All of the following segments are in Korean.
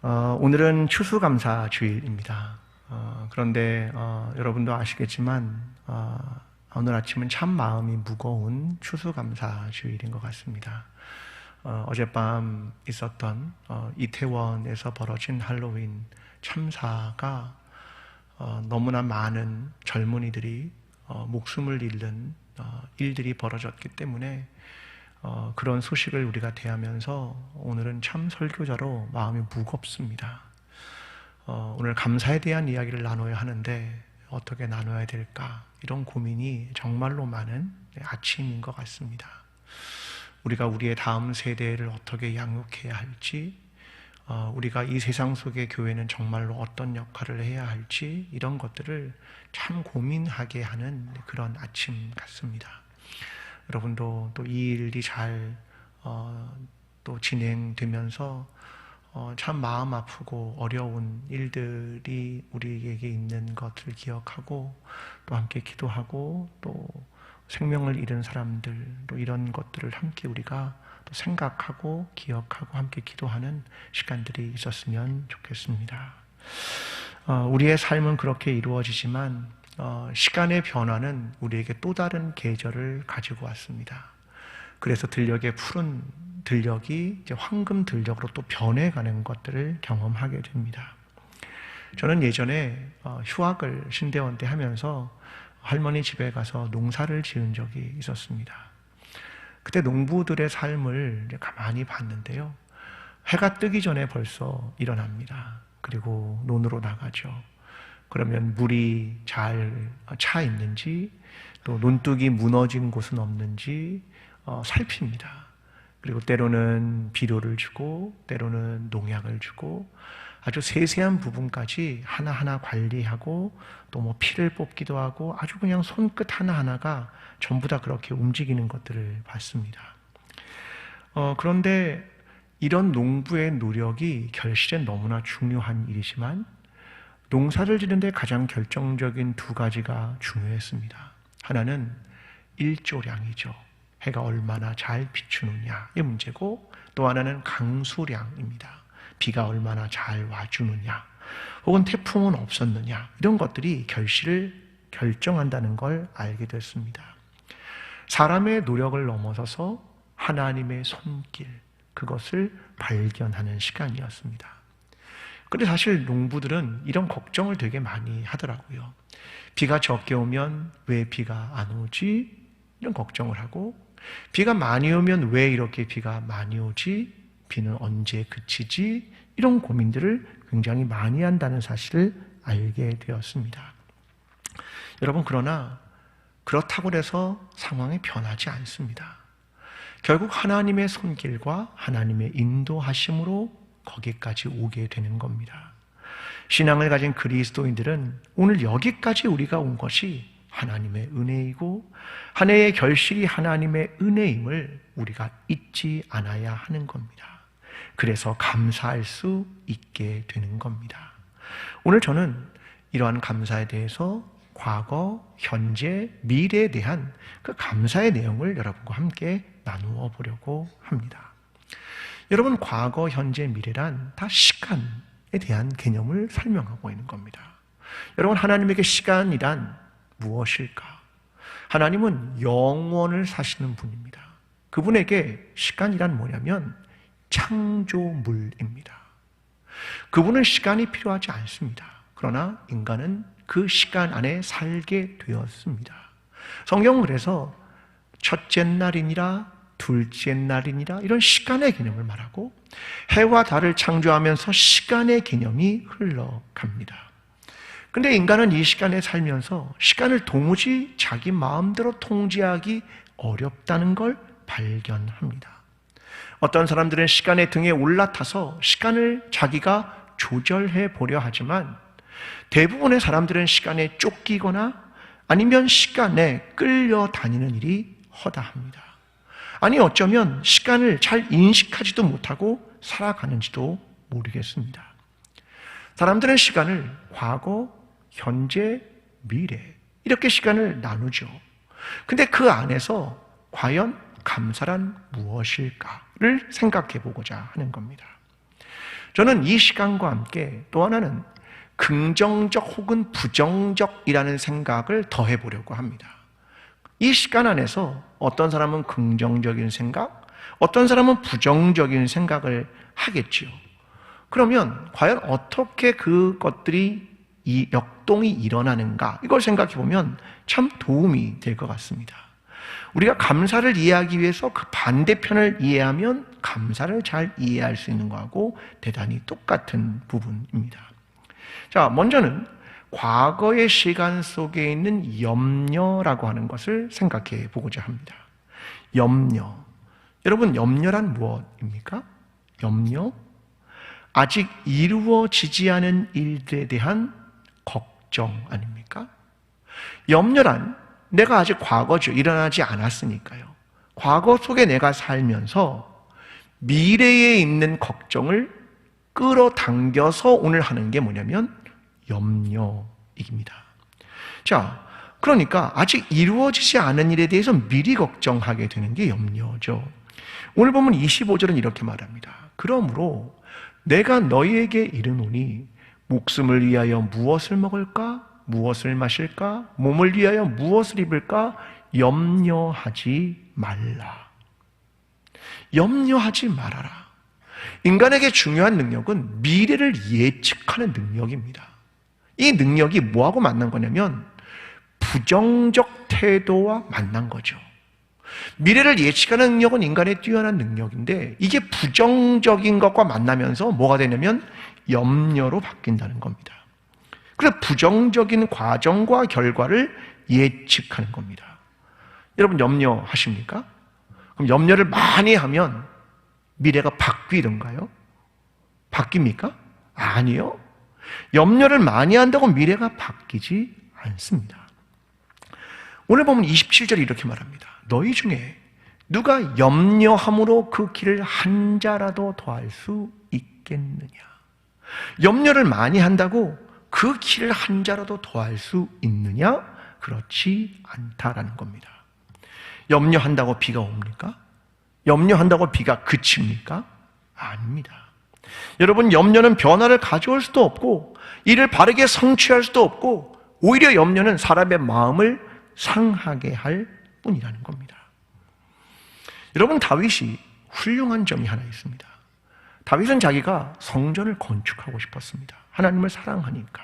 어, 오늘은 추수감사 주일입니다. 어, 그런데 어, 여러분도 아시겠지만 어, 오늘 아침은 참 마음이 무거운 추수감사 주일인 것 같습니다. 어, 어젯밤 있었던 어, 이태원에서 벌어진 할로윈 참사가 어, 너무나 많은 젊은이들이 어, 목숨을 잃는 어, 일들이 벌어졌기 때문에 어, 그런 소식을 우리가 대하면서 오늘은 참 설교자로 마음이 무겁습니다. 어, 오늘 감사에 대한 이야기를 나눠야 하는데 어떻게 나눠야 될까 이런 고민이 정말로 많은 아침인 것 같습니다. 우리가 우리의 다음 세대를 어떻게 양육해야 할지, 어, 우리가 이 세상 속의 교회는 정말로 어떤 역할을 해야 할지 이런 것들을 참 고민하게 하는 그런 아침 같습니다. 여러분도 또 이 일이 잘, 어, 또 진행되면서 어, 참 마음 아프고 어려운 일들이 우리에게 있는 것을 기억하고 또 함께 기도하고 또 생명을 잃은 사람들 또 이런 것들을 함께 우리가 또 생각하고 기억하고 함께 기도하는 시간들이 있었으면 좋겠습니다. 어, 우리의 삶은 그렇게 이루어지지만 어, 시간의 변화는 우리에게 또 다른 계절을 가지고 왔습니다. 그래서 들녘의 푸른 들녘이 황금 들녘으로 또 변해가는 것들을 경험하게 됩니다. 저는 예전에 어, 휴학을 신대원 때 하면서 할머니 집에 가서 농사를 지은 적이 있었습니다. 그때 농부들의 삶을 가만히 봤는데요. 해가 뜨기 전에 벌써 일어납니다. 그리고 논으로 나가죠. 그러면 물이 잘 차 있는지, 또 논둑이 무너진 곳은 없는지 어, 살핍니다. 그리고 때로는 비료를 주고, 때로는 농약을 주고, 아주 세세한 부분까지 하나하나 관리하고, 또 뭐 피를 뽑기도 하고, 아주 그냥 손끝 하나하나가 전부 다 그렇게 움직이는 것들을 봤습니다. 어, 그런데 이런 농부의 노력이 결실에 너무나 중요한 일이지만, 농사를 지는데 가장 결정적인 두 가지가 중요했습니다. 하나는 일조량이죠. 해가 얼마나 잘 비추느냐의 문제고 또 하나는 강수량입니다. 비가 얼마나 잘 와주느냐 혹은 태풍은 없었느냐 이런 것들이 결실을 결정한다는 걸 알게 됐습니다. 사람의 노력을 넘어서서 하나님의 손길 그것을 발견하는 시간이었습니다. 근데 사실 농부들은 이런 걱정을 되게 많이 하더라고요. 비가 적게 오면 왜 비가 안 오지? 이런 걱정을 하고, 비가 많이 오면 왜 이렇게 비가 많이 오지? 비는 언제 그치지? 이런 고민들을 굉장히 많이 한다는 사실을 알게 되었습니다. 여러분, 그러나 그렇다고 해서 상황이 변하지 않습니다. 결국 하나님의 손길과 하나님의 인도하심으로 거기까지 오게 되는 겁니다. 신앙을 가진 그리스도인들은 오늘 여기까지 우리가 온 것이 하나님의 은혜이고 한 해의 결실이 하나님의 은혜임을 우리가 잊지 않아야 하는 겁니다. 그래서 감사할 수 있게 되는 겁니다. 오늘 저는 이러한 감사에 대해서 과거, 현재, 미래에 대한 그 감사의 내용을 여러분과 함께 나누어 보려고 합니다. 여러분, 과거, 현재, 미래란 다 시간에 대한 개념을 설명하고 있는 겁니다. 여러분, 하나님에게 시간이란 무엇일까? 하나님은 영원을 사시는 분입니다. 그분에게 시간이란 뭐냐면 창조물입니다. 그분은 시간이 필요하지 않습니다. 그러나 인간은 그 시간 안에 살게 되었습니다. 성경은 그래서 첫째 날이니라 둘째 날이니라 이런 시간의 개념을 말하고 해와 달을 창조하면서 시간의 개념이 흘러갑니다. 근데 인간은 이 시간에 살면서 시간을 도무지 자기 마음대로 통제하기 어렵다는 걸 발견합니다. 어떤 사람들은 시간의 등에 올라타서 시간을 자기가 조절해 보려 하지만 대부분의 사람들은 시간에 쫓기거나 아니면 시간에 끌려 다니는 일이 허다합니다. 아니 어쩌면 시간을 잘 인식하지도 못하고 살아가는지도 모르겠습니다. 사람들은 시간을 과거, 현재, 미래 이렇게 시간을 나누죠. 근데 그 안에서 과연 감사란 무엇일까를 생각해 보고자 하는 겁니다. 저는 이 시간과 함께 또 하나는 긍정적 혹은 부정적이라는 생각을 더해 보려고 합니다. 이 시간 안에서 어떤 사람은 긍정적인 생각, 어떤 사람은 부정적인 생각을 하겠지요. 그러면 과연 어떻게 그것들이 이 역동이 일어나는가? 이걸 생각해 보면 참 도움이 될 것 같습니다. 우리가 감사를 이해하기 위해서 그 반대편을 이해하면 감사를 잘 이해할 수 있는 거하고 대단히 똑같은 부분입니다. 자, 먼저는 과거의 시간 속에 있는 염려라고 하는 것을 생각해 보고자 합니다. 염려. 여러분, 염려란 무엇입니까? 염려? 아직 이루어지지 않은 일들에 대한 걱정 아닙니까? 염려란 내가 아직 과거죠. 일어나지 않았으니까요. 과거 속에 내가 살면서 미래에 있는 걱정을 끌어당겨서 오늘 하는 게 뭐냐면 염려입니다. 자, 그러니까 아직 이루어지지 않은 일에 대해서 미리 걱정하게 되는 게 염려죠. 오늘 보면 25절은 이렇게 말합니다. 그러므로 내가 너희에게 이르노니 목숨을 위하여 무엇을 먹을까? 무엇을 마실까? 몸을 위하여 무엇을 입을까? 염려하지 말라. 염려하지 말아라. 인간에게 중요한 능력은 미래를 예측하는 능력입니다. 이 능력이 뭐하고 만난 거냐면 부정적 태도와 만난 거죠. 미래를 예측하는 능력은 인간의 뛰어난 능력인데 이게 부정적인 것과 만나면서 뭐가 되냐면 염려로 바뀐다는 겁니다. 그래서 부정적인 과정과 결과를 예측하는 겁니다. 여러분 염려하십니까? 그럼 염려를 많이 하면 미래가 바뀌던가요? 바뀝니까? 아니요. 염려를 많이 한다고 미래가 바뀌지 않습니다. 오늘 보면 27절에 이렇게 말합니다. 너희 중에 누가 염려함으로 그 길을 한 자라도 더할 수 있겠느냐? 염려를 많이 한다고 그 길을 한 자라도 더할 수 있느냐? 그렇지 않다라는 겁니다. 염려한다고 비가 옵니까? 염려한다고 비가 그칩니까? 아닙니다. 여러분, 염려는 변화를 가져올 수도 없고, 이를 바르게 성취할 수도 없고, 오히려 염려는 사람의 마음을 상하게 할 뿐이라는 겁니다. 여러분, 다윗이 훌륭한 점이 하나 있습니다. 다윗은 자기가 성전을 건축하고 싶었습니다. 하나님을 사랑하니까.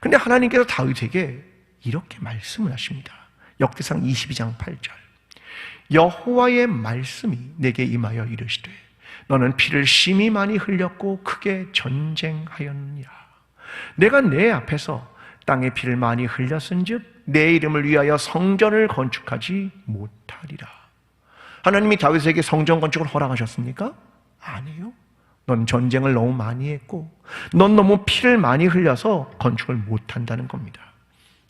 근데 하나님께서 다윗에게 이렇게 말씀을 하십니다. 역대상 22장 8절. 여호와의 말씀이 내게 임하여 이르시되 너는 피를 심히 많이 흘렸고 크게 전쟁하였느니라. 내가 내 앞에서 땅에 피를 많이 흘렸은즉 내 이름을 위하여 성전을 건축하지 못하리라. 하나님이 다윗에게 성전 건축을 허락하셨습니까? 아니요. 넌 전쟁을 너무 많이 했고, 넌 너무 피를 많이 흘려서 건축을 못 한다는 겁니다.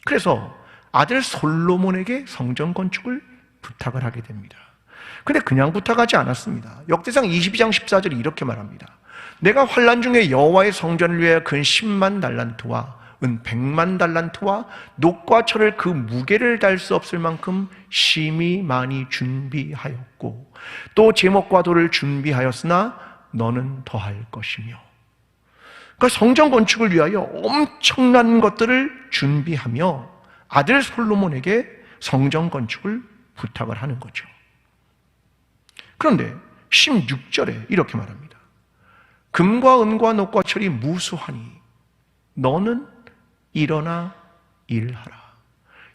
그래서 아들 솔로몬에게 성전 건축을 부탁을 하게 됩니다. 근데 그냥 부탁하지 않았습니다. 역대상 22장 14절이 이렇게 말합니다. 내가 환란 중에 여호와의 성전을 위하여 근 10만 달란트와 은 100만 달란트와 녹과 철을 그 무게를 달 수 없을 만큼 심히 많이 준비하였고 또 제목과 돌을 준비하였으나 너는 더할 것이며. 그러니까 성전 건축을 위하여 엄청난 것들을 준비하며 아들 솔로몬에게 성전 건축을 부탁을 하는 거죠. 그런데 16절에 이렇게 말합니다. 금과 은과 녹과 철이 무수하니 너는 일어나 일하라.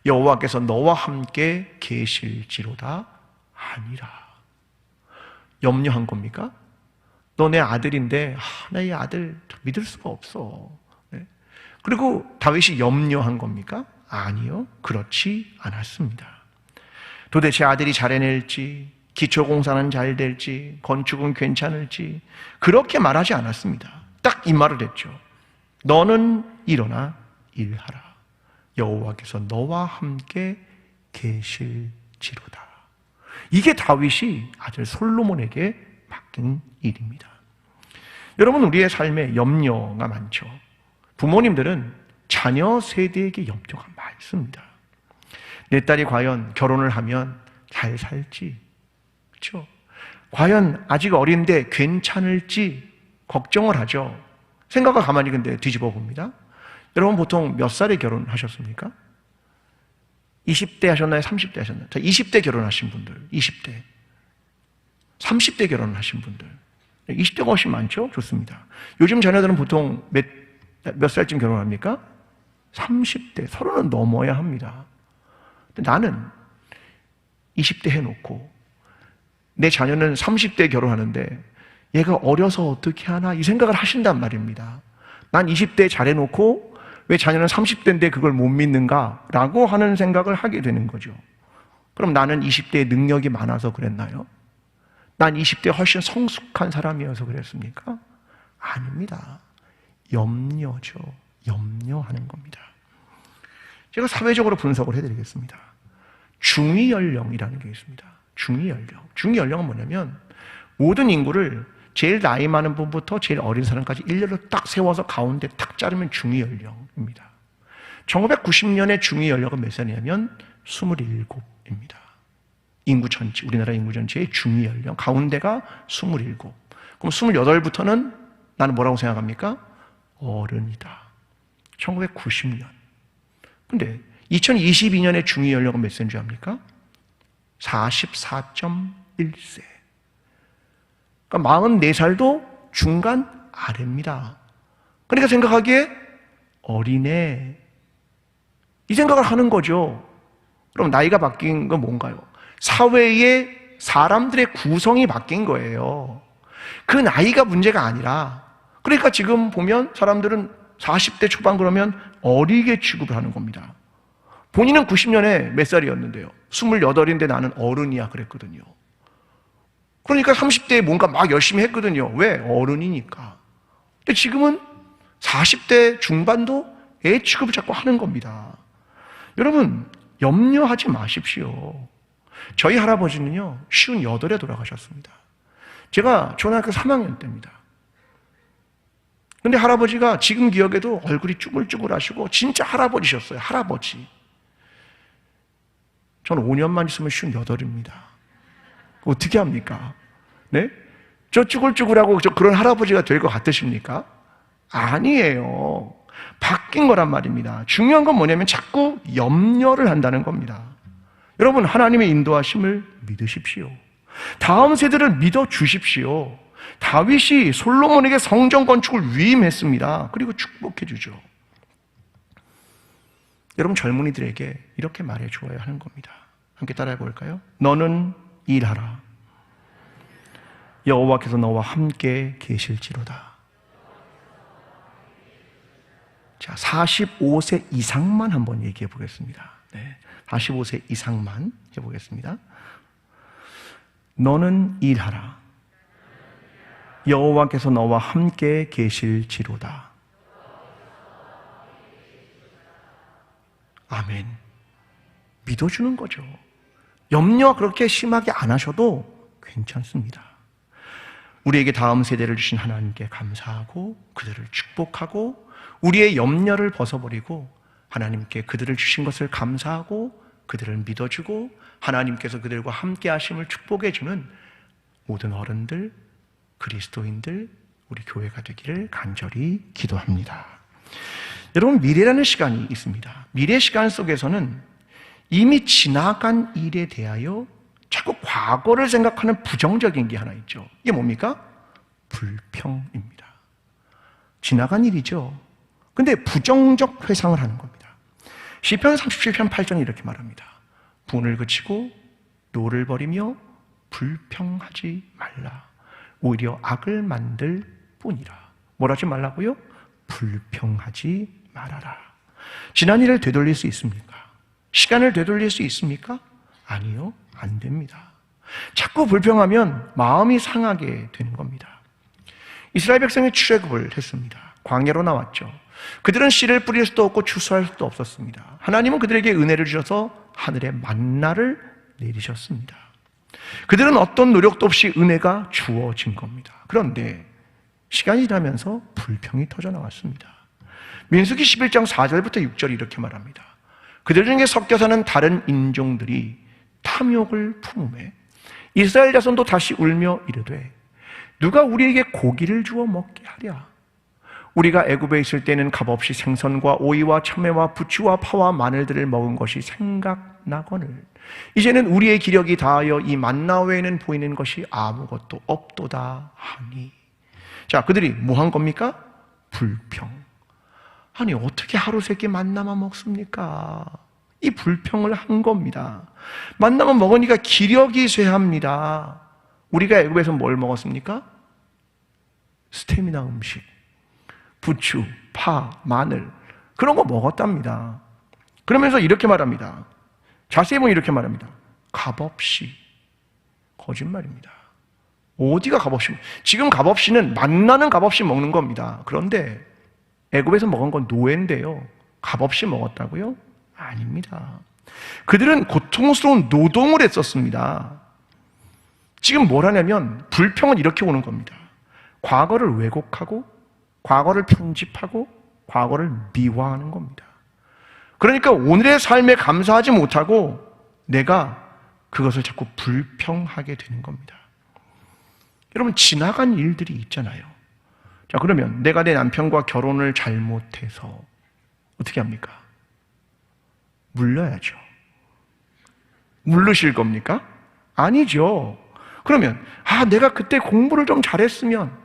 여호와께서 너와 함께 계실지로다 하니라. 염려한 겁니까? 너 내 아들인데 아, 나이 아들 믿을 수가 없어. 네. 그리고 다윗이 염려한 겁니까? 아니요. 그렇지 않았습니다. 도대체 아들이 잘 해낼지, 기초공사는 잘 될지, 건축은 괜찮을지, 그렇게 말하지 않았습니다. 딱 이 말을 했죠. 너는 일어나 일하라. 여호와께서 너와 함께 계실지로다. 이게 다윗이 아들 솔로몬에게 맡긴 일입니다. 여러분, 우리의 삶에 염려가 많죠. 부모님들은 자녀 세대에게 염려가 많습니다. 내 딸이 과연 결혼을 하면 잘 살지? 그렇죠? 과연 아직 어린데 괜찮을지 걱정을 하죠. 생각을 가만히 근데 뒤집어 봅니다. 여러분 보통 몇 살에 결혼하셨습니까? 20대 하셨나요? 30대 하셨나요? 자, 20대 결혼하신 분들, 20대. 30대 결혼하신 분들. 20대가 훨씬 많죠? 좋습니다. 요즘 자녀들은 보통 몇, 몇 살쯤 결혼합니까? 30대, 서른은 넘어야 합니다. 나는 20대 해놓고 내 자녀는 30대 결혼하는데 얘가 어려서 어떻게 하나 이 생각을 하신단 말입니다. 난 20대 잘해놓고 왜 자녀는 30대인데 그걸 못 믿는가? 라고 하는 생각을 하게 되는 거죠. 그럼 나는 20대에 능력이 많아서 그랬나요? 난 20대 훨씬 성숙한 사람이어서 그랬습니까? 아닙니다. 염려죠. 염려하는 겁니다. 제가 사회적으로 분석을 해드리겠습니다. 중위 연령이라는 게 있습니다. 중위 연령. 중위 연령은 뭐냐면 모든 인구를 제일 나이 많은 분부터 제일 어린 사람까지 일렬로 딱 세워서 가운데 탁 자르면 중위 연령입니다. 1990년에 중위 연령은 몇 살이냐면 27입니다. 인구 전체, 우리나라 인구 전체의 중위 연령, 가운데가 27. 그럼 28부터는 나는 뭐라고 생각합니까? 어른이다. 1990년. 근데 2022년의 중위 연령은 몇 세인 줄 압니까? 44.1세. 그러니까 44살도 중간 아래입니다. 그러니까 생각하기에 어리네. 이 생각을 하는 거죠. 그럼 나이가 바뀐 건 뭔가요? 사회의 사람들의 구성이 바뀐 거예요. 그 나이가 문제가 아니라, 그러니까 지금 보면 사람들은 40대 초반 그러면 어리게 취급을 하는 겁니다. 본인은 90년에 몇 살이었는데요? 28인데 나는 어른이야 그랬거든요. 그러니까 30대에 뭔가 막 열심히 했거든요. 왜? 어른이니까. 근데 지금은 40대 중반도 애 취급을 자꾸 하는 겁니다. 여러분, 염려하지 마십시오. 저희 할아버지는요, 쉬운 여덟에 돌아가셨습니다. 제가 초등학교 3학년 때입니다. 근데 할아버지가 지금 기억에도 얼굴이 쭈글쭈글 하시고 진짜 할아버지셨어요. 할아버지. 저는 5년만 있으면 쉬운 여덟입니다. 어떻게 합니까? 네? 저 쭈글쭈글하고 저 그런 할아버지가 될 것 같으십니까? 아니에요. 바뀐 거란 말입니다. 중요한 건 뭐냐면 자꾸 염려를 한다는 겁니다. 여러분, 하나님의 인도하심을 믿으십시오. 다음 세대를 믿어 주십시오. 다윗이 솔로몬에게 성전 건축을 위임했습니다. 그리고 축복해 주죠. 여러분 젊은이들에게 이렇게 말해 주어야 하는 겁니다. 함께 따라해 볼까요? 너는 일하라. 여호와께서 너와 함께 계실지로다. 자, 45세 이상만 한번 얘기해 보겠습니다. 네, 45세 이상만 해 보겠습니다. 너는 일하라. 여호와께서 너와 함께 계실지로다. 아멘. 믿어주는 거죠. 염려 그렇게 심하게 안 하셔도 괜찮습니다. 우리에게 다음 세대를 주신 하나님께 감사하고 그들을 축복하고 우리의 염려를 벗어버리고 하나님께 그들을 주신 것을 감사하고 그들을 믿어주고 하나님께서 그들과 함께 하심을 축복해주는 모든 어른들, 그리스도인들, 우리 교회가 되기를 간절히 기도합니다. 여러분, 미래라는 시간이 있습니다. 미래 시간 속에서는 이미 지나간 일에 대하여 자꾸 과거를 생각하는 부정적인 게 하나 있죠. 이게 뭡니까? 불평입니다. 지나간 일이죠. 근데 부정적 회상을 하는 겁니다. 시편 37편 8절이 이렇게 말합니다. 분을 그치고 노를 버리며 불평하지 말라. 오히려 악을 만들 뿐이라. 뭘 하지 말라고요? 불평하지 말아라. 지난 일을 되돌릴 수 있습니까? 시간을 되돌릴 수 있습니까? 아니요. 안 됩니다. 자꾸 불평하면 마음이 상하게 되는 겁니다. 이스라엘 백성이 출애굽을 했습니다. 광야로 나왔죠. 그들은 씨를 뿌릴 수도 없고 추수할 수도 없었습니다. 하나님은 그들에게 은혜를 주셔서 하늘에 만나를 내리셨습니다. 그들은 어떤 노력도 없이 은혜가 주어진 겁니다. 그런데 시간이 지나면서 불평이 터져 나왔습니다. 민수기 11장 4절부터 6절이 이렇게 말합니다. 그들 중에 섞여 사는 다른 인종들이 탐욕을 품음에 이스라엘 자손도 다시 울며 이르되 누가 우리에게 고기를 주어 먹게 하랴? 우리가 애굽에 있을 때는 값없이 생선과 오이와 참외와 부추와 파와 마늘들을 먹은 것이 생각나거늘 이제는 우리의 기력이 다하여 이 만나 외에는 보이는 것이 아무것도 없도다 하니 자 그들이 뭐 한 겁니까? 불평 아니 어떻게 하루 세끼 만나만 먹습니까? 이 불평을 한 겁니다 만나만 먹으니까 기력이 쇠합니다 우리가 애굽에서 뭘 먹었습니까? 스테미나 음식 부추, 파, 마늘 그런 거 먹었답니다. 그러면서 이렇게 말합니다. 자세히 보면 이렇게 말합니다. 값없이 거짓말입니다. 어디가 값없이? 지금 값없이는 만나는 값없이 먹는 겁니다. 그런데 애굽에서 먹은 건 노예인데요. 값없이 먹었다고요? 아닙니다. 그들은 고통스러운 노동을 했었습니다. 지금 뭘 하냐면 불평은 이렇게 오는 겁니다. 과거를 왜곡하고 과거를 편집하고 과거를 미화하는 겁니다. 그러니까 오늘의 삶에 감사하지 못하고 내가 그것을 자꾸 불평하게 되는 겁니다. 여러분, 지나간 일들이 있잖아요. 자, 그러면 내가 내 남편과 결혼을 잘못해서 어떻게 합니까? 물러야죠. 물르실 겁니까? 아니죠. 그러면, 아, 내가 그때 공부를 좀 잘했으면,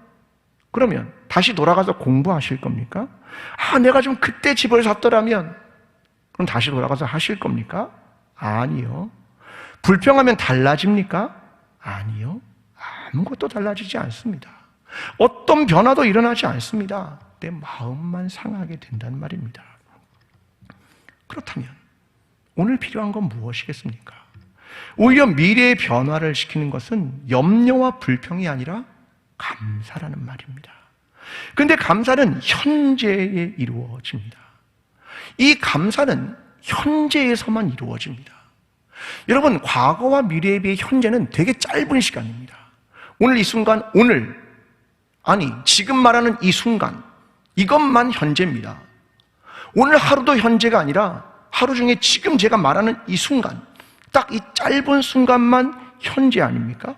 그러면 다시 돌아가서 공부하실 겁니까? 아, 내가 좀 그때 집을 샀더라면, 그럼 다시 돌아가서 하실 겁니까? 아니요. 불평하면 달라집니까? 아니요. 아무것도 달라지지 않습니다. 어떤 변화도 일어나지 않습니다. 내 마음만 상하게 된다는 말입니다. 그렇다면 오늘 필요한 건 무엇이겠습니까? 오히려 미래의 변화를 시키는 것은 염려와 불평이 아니라 감사라는 말입니다. 근데 감사는 현재에 이루어집니다. 이 감사는 현재에서만 이루어집니다. 여러분, 과거와 미래에 비해 현재는 되게 짧은 시간입니다. 오늘 이 순간, 오늘, 아니, 지금 말하는 이 순간, 이것만 현재입니다. 오늘 하루도 현재가 아니라 하루 중에 지금 제가 말하는 이 순간, 딱 이 짧은 순간만 현재 아닙니까?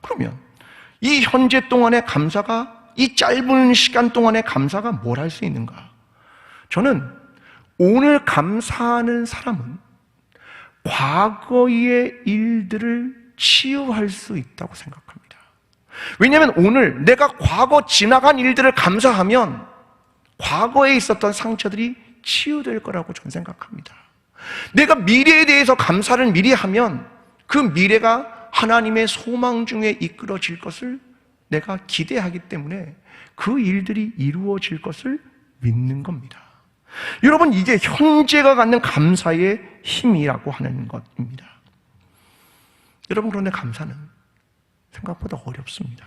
그러면 이 현재 동안의 감사가 이 짧은 시간 동안의 감사가 뭘 할 수 있는가? 저는 오늘 감사하는 사람은 과거의 일들을 치유할 수 있다고 생각합니다. 왜냐하면 오늘 내가 과거 지나간 일들을 감사하면 과거에 있었던 상처들이 치유될 거라고 저는 생각합니다. 내가 미래에 대해서 감사를 미리 하면 그 미래가 하나님의 소망 중에 이끌어질 것을 내가 기대하기 때문에 그 일들이 이루어질 것을 믿는 겁니다. 여러분, 이게 현재가 갖는 감사의 힘이라고 하는 것입니다. 여러분, 그런데 감사는 생각보다 어렵습니다.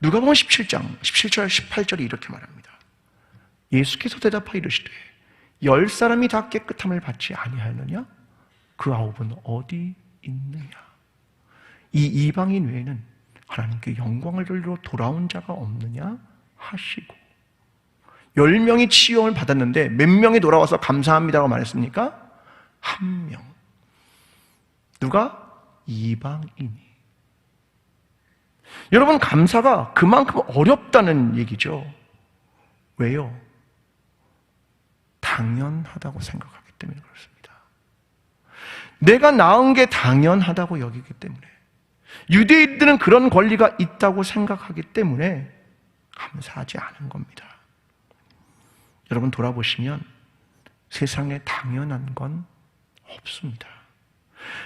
누가 보면 17장, 17절, 18절이 이렇게 말합니다. 예수께서 대답하여 이르시되 열 사람이 다 깨끗함을 받지 아니하였느냐? 그 아홉은 어디 있느냐? 이 이방인 외에는 하나님께 영광을 돌리러 돌아온 자가 없느냐 하시고 열 명이 치유를 받았는데 몇 명이 돌아와서 감사합니다라고 말했습니까? 한 명. 누가? 이방인이. 여러분 감사가 그만큼 어렵다는 얘기죠. 왜요? 당연하다고 생각하기 때문에 그렇습니다. 내가 낳은 게 당연하다고 여기기 때문에 유대인들은 그런 권리가 있다고 생각하기 때문에 감사하지 않은 겁니다. 여러분 돌아보시면 세상에 당연한 건 없습니다.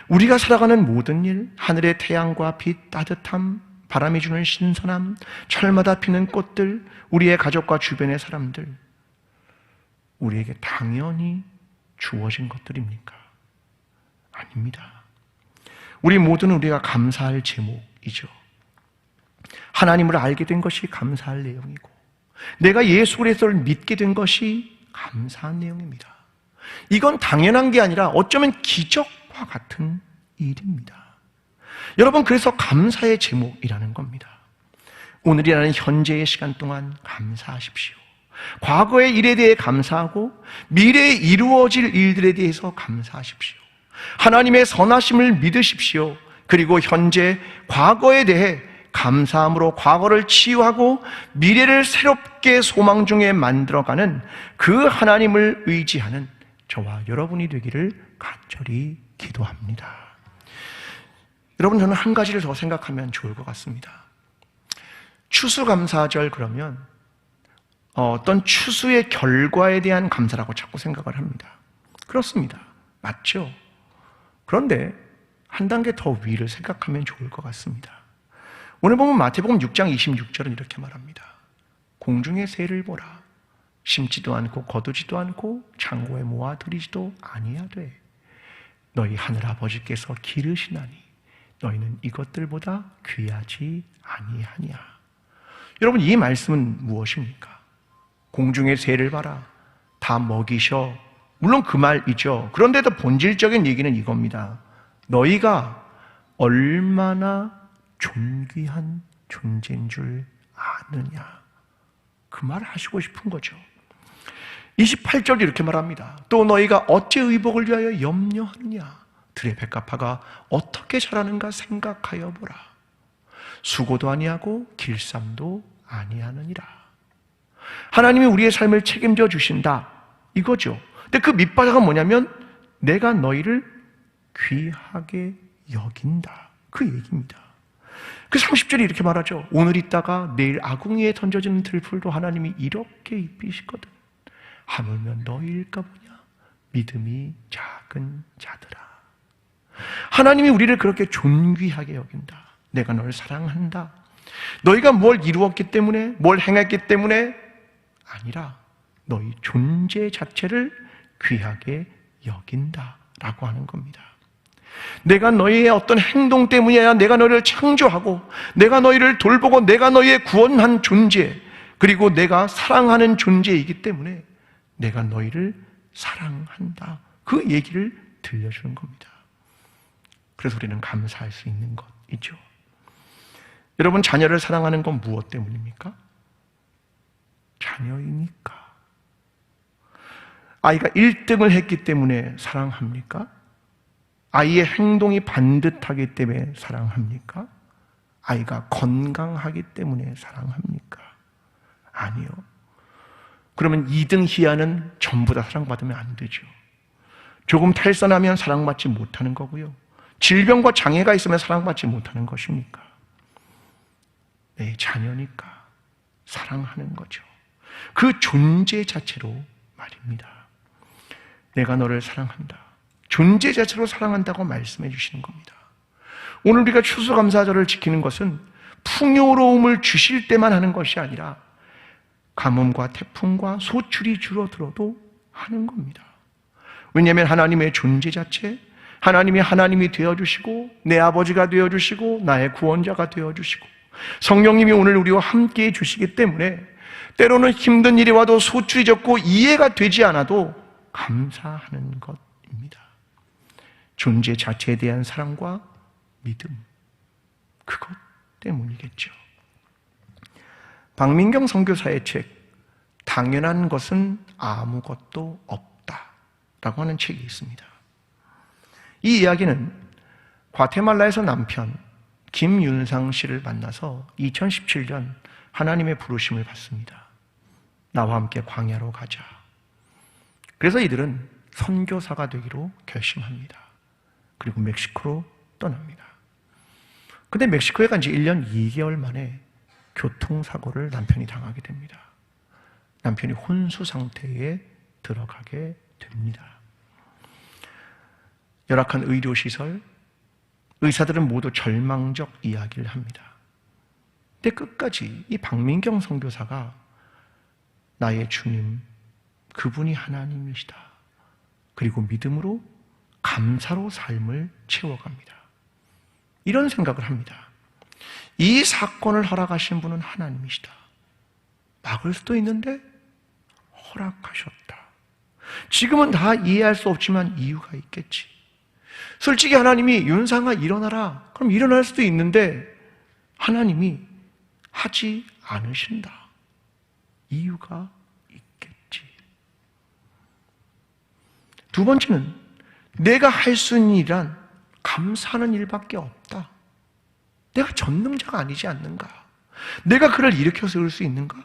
우리가 살아가는 모든 일, 하늘의 태양과 빛, 따뜻함, 바람이 주는 신선함, 철마다 피는 꽃들, 우리의 가족과 주변의 사람들, 우리에게 당연히 주어진 것들입니까? 아닙니다. 우리 모두는 우리가 감사할 제목이죠. 하나님을 알게 된 것이 감사할 내용이고, 내가 예수 그리스도를 믿게 된 것이 감사한 내용입니다. 이건 당연한 게 아니라 어쩌면 기적과 같은 일입니다. 여러분, 그래서 감사의 제목이라는 겁니다. 오늘이라는 현재의 시간 동안 감사하십시오. 과거의 일에 대해 감사하고 미래에 이루어질 일들에 대해서 감사하십시오. 하나님의 선하심을 믿으십시오. 그리고 현재 과거에 대해 감사함으로 과거를 치유하고 미래를 새롭게 소망 중에 만들어가는 그 하나님을 의지하는 저와 여러분이 되기를 간절히 기도합니다. 여러분, 저는 한 가지를 더 생각하면 좋을 것 같습니다. 추수감사절 그러면 어떤 추수의 결과에 대한 감사라고 자꾸 생각을 합니다. 그렇습니다. 맞죠? 그런데 한 단계 더 위를 생각하면 좋을 것 같습니다. 오늘 보면 마태복음 6장 26절은 이렇게 말합니다. 공중의 새를 보라. 심지도 않고 거두지도 않고 창고에 모아 들이지도 아니하되 너희 하늘 아버지께서 기르시나니 너희는 이것들보다 귀하지 아니하냐. 여러분 이 말씀은 무엇입니까? 공중의 새를 봐라. 다 먹이셔. 물론 그 말이죠. 그런데도 본질적인 얘기는 이겁니다. 너희가 얼마나 존귀한 존재인 줄 아느냐. 그 말을 하시고 싶은 거죠. 28절 이렇게 말합니다. 또 너희가 어째 의복을 위하여 염려하느냐. 들의 백합화가 어떻게 자라는가 생각하여 보라. 수고도 아니하고 길쌈도 아니하느니라. 하나님이 우리의 삶을 책임져 주신다. 이거죠. 근데 그 밑바닥은 뭐냐면 내가 너희를 귀하게 여긴다. 그 얘기입니다. 그 30절이 이렇게 말하죠. 오늘 있다가 내일 아궁이에 던져지는 들풀도 하나님이 이렇게 입히시거든. 하물며 너희일까 보냐? 믿음이 작은 자들아. 하나님이 우리를 그렇게 존귀하게 여긴다. 내가 너를 사랑한다. 너희가 뭘 이루었기 때문에, 뭘 행했기 때문에 아니라 너희 존재 자체를 귀하게 여긴다. 라고 하는 겁니다. 내가 너희의 어떤 행동 때문이야 내가 너희를 창조하고 내가 너희를 돌보고 내가 너희의 구원한 존재 그리고 내가 사랑하는 존재이기 때문에 내가 너희를 사랑한다. 그 얘기를 들려주는 겁니다. 그래서 우리는 감사할 수 있는 것이죠. 여러분, 자녀를 사랑하는 건 무엇 때문입니까? 자녀이니까. 아이가 1등을 했기 때문에 사랑합니까? 아이의 행동이 반듯하기 때문에 사랑합니까? 아이가 건강하기 때문에 사랑합니까? 아니요. 그러면 2등 희야는 전부 다 사랑받으면 안 되죠. 조금 탈선하면 사랑받지 못하는 거고요. 질병과 장애가 있으면 사랑받지 못하는 것입니까? 내 자녀니까 사랑하는 거죠. 그 존재 자체로 말입니다. 내가 너를 사랑한다. 존재 자체로 사랑한다고 말씀해 주시는 겁니다. 오늘 우리가 추수감사절을 지키는 것은 풍요로움을 주실 때만 하는 것이 아니라 가뭄과 태풍과 소출이 줄어들어도 하는 겁니다. 왜냐하면 하나님의 존재 자체, 하나님이 하나님이 되어주시고 내 아버지가 되어주시고 나의 구원자가 되어주시고 성령님이 오늘 우리와 함께 해주시기 때문에 때로는 힘든 일이 와도 소출이 적고 이해가 되지 않아도 감사하는 것입니다. 존재 자체에 대한 사랑과 믿음. 그것 때문이겠죠. 박민경 선교사의 책, 당연한 것은 아무것도 없다. 라고 하는 책이 있습니다. 이 이야기는 과테말라에서 남편 김윤상 씨를 만나서 2017년 하나님의 부르심을 받습니다. 나와 함께 광야로 가자. 그래서 이들은 선교사가 되기로 결심합니다. 그리고 멕시코로 떠납니다. 근데 멕시코에 간 지 1년 2개월 만에 교통사고를 남편이 당하게 됩니다. 남편이 혼수 상태에 들어가게 됩니다. 열악한 의료시설, 의사들은 모두 절망적 이야기를 합니다. 근데 끝까지 이 박민경 선교사가 나의 주님, 그분이 하나님이시다. 그리고 믿음으로 감사로 삶을 채워갑니다. 이런 생각을 합니다. 이 사건을 허락하신 분은 하나님이시다. 막을 수도 있는데 허락하셨다. 지금은 다 이해할 수 없지만 이유가 있겠지. 솔직히 하나님이 윤상아 일어나라. 그럼 일어날 수도 있는데 하나님이 하지 않으신다. 이유가 있겠지. 두 번째는 내가 할 수 있는 일은 감사하는 일밖에 없다. 내가 전능자가 아니지 않는가? 내가 그를 일으켜 세울 수 있는가?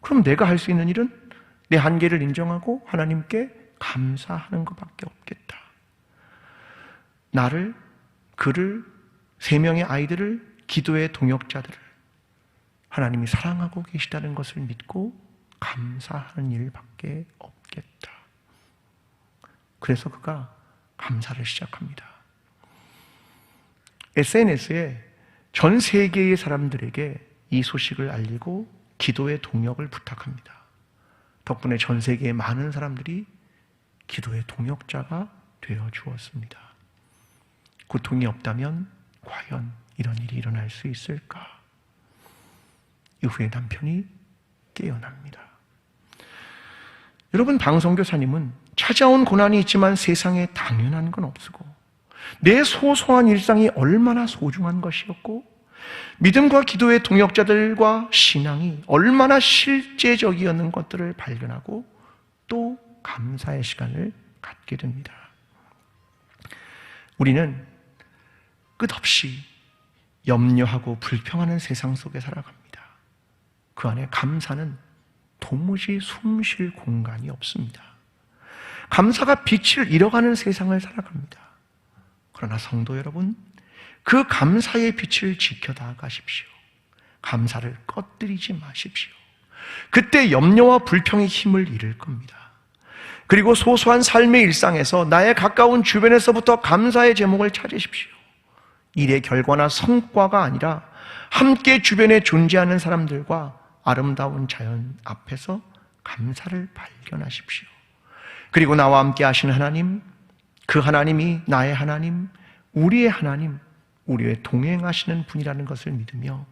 그럼 내가 할 수 있는 일은 내 한계를 인정하고 하나님께 감사하는 것밖에 없겠다. 나를, 그를, 세 명의 아이들을, 기도의 동역자들을 하나님이 사랑하고 계시다는 것을 믿고 감사하는 일밖에 없겠다. 그래서 그가 감사를 시작합니다. SNS에 전 세계의 사람들에게 이 소식을 알리고 기도의 동역을 부탁합니다. 덕분에 전 세계의 많은 사람들이 기도의 동역자가 되어 주었습니다. 고통이 없다면 과연 이런 일이 일어날 수 있을까? 이후에 남편이 깨어납니다. 여러분, 방송교사님은 찾아온 고난이 있지만 세상에 당연한 건 없고, 내 소소한 일상이 얼마나 소중한 것이었고, 믿음과 기도의 동역자들과 신앙이 얼마나 실제적이었는 것들을 발견하고 또 감사의 시간을 갖게 됩니다. 우리는 끝없이 염려하고 불평하는 세상 속에 살아갑니다. 그 안에 감사는 도무지 숨 쉴 공간이 없습니다. 감사가 빛을 잃어가는 세상을 살아갑니다. 그러나 성도 여러분, 그 감사의 빛을 지켜나가십시오. 감사를 꺼뜨리지 마십시오. 그때 염려와 불평의 힘을 잃을 겁니다. 그리고 소소한 삶의 일상에서 나의 가까운 주변에서부터 감사의 제목을 찾으십시오. 일의 결과나 성과가 아니라 함께 주변에 존재하는 사람들과 아름다운 자연 앞에서 감사를 발견하십시오. 그리고 나와 함께 하신 하나님, 그 하나님이 나의 하나님, 우리의 하나님, 우리의 동행하시는 분이라는 것을 믿으며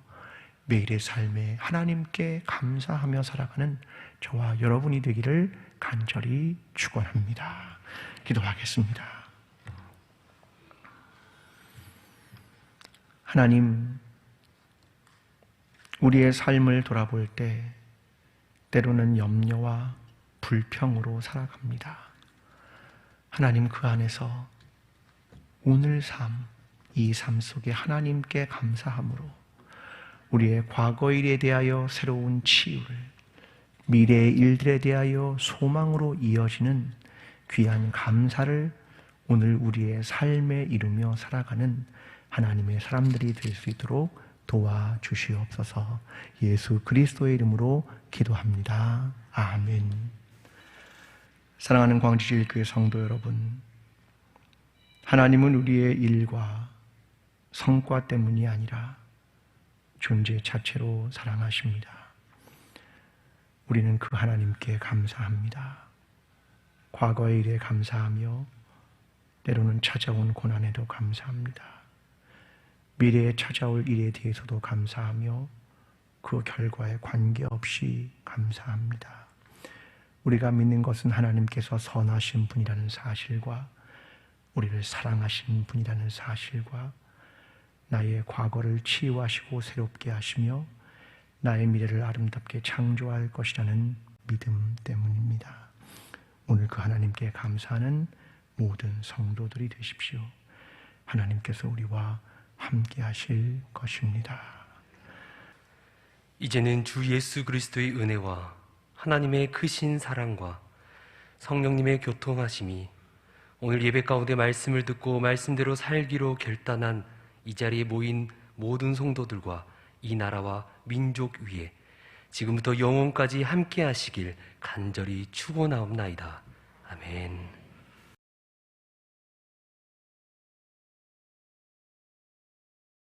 매일의 삶에 하나님께 감사하며 살아가는 저와 여러분이 되기를 간절히 축원합니다. 기도하겠습니다. 하나님, 우리의 삶을 돌아볼 때 때로는 염려와 불평으로 살아갑니다. 하나님 그 안에서 오늘 삶, 이 삶 속에 하나님께 감사함으로 우리의 과거 일에 대하여 새로운 치유를 미래의 일들에 대하여 소망으로 이어지는 귀한 감사를 오늘 우리의 삶에 이루며 살아가는 하나님의 사람들이 될 수 있도록 도와주시옵소서 예수 그리스도의 이름으로 기도합니다. 아멘. 사랑하는 광주질교회 성도 여러분, 하나님은 우리의 일과 성과 때문이 아니라 존재 자체로 사랑하십니다. 우리는 그 하나님께 감사합니다. 과거의 일에 감사하며 때로는 찾아온 고난에도 감사합니다. 미래에 찾아올 일에 대해서도 감사하며 그 결과에 관계없이 감사합니다. 우리가 믿는 것은 하나님께서 선하신 분이라는 사실과 우리를 사랑하신 분이라는 사실과 나의 과거를 치유하시고 새롭게 하시며 나의 미래를 아름답게 창조할 것이라는 믿음 때문입니다. 오늘 그 하나님께 감사하는 모든 성도들이 되십시오. 하나님께서 우리와 함께 하실 것입니다. 이제는 주 예수 그리스도의 은혜와 하나님의 크신 사랑과 성령님의 교통하심이 오늘 예배 가운데 말씀을 듣고 말씀대로 살기로 결단한 이 자리에 모인 모든 성도들과 이 나라와 민족 위에 지금부터 영원까지 함께 하시길 간절히 축원하옵나이다. 아멘.